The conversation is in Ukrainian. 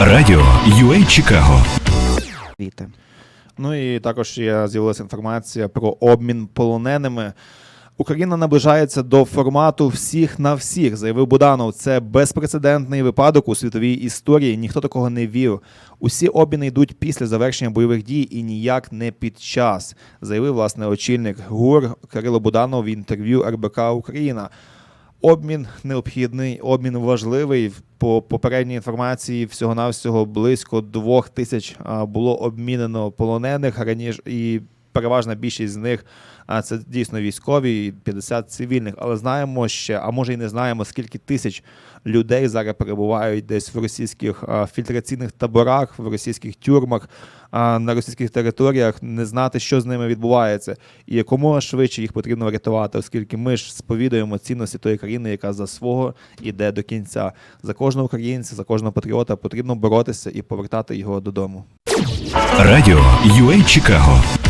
Радіо UA Чикаго. Ну і також є з'явилася інформація про обмін полоненими. Україна наближається до формату всіх на всіх, заявив Буданов. Це безпрецедентний випадок у світовій історії. Ніхто такого не вів. Усі обміни йдуть після завершення бойових дій і ніяк не під час, заявив власне очільник ГУР Кирило Буданов в інтерв'ю РБК Україна. Обмін необхідний, обмін важливий. По попередній інформації всього-навсього близько двох тисяч було обмінено полонених раніше, і переважна більшість з них це дійсно військові, і 50 цивільних. Але знаємо ще, а може і не знаємо, скільки тисяч людей зараз перебувають десь в російських фільтраційних таборах, в російських тюрмах, на російських територіях, не знати, що з ними відбувається, і якомога швидше їх потрібно врятувати, оскільки ми ж сповідуємо цінності тої країни, яка за свого іде до кінця. За кожного українця, за кожного патріота потрібно боротися і повертати його додому. Радіо UA Чикаго.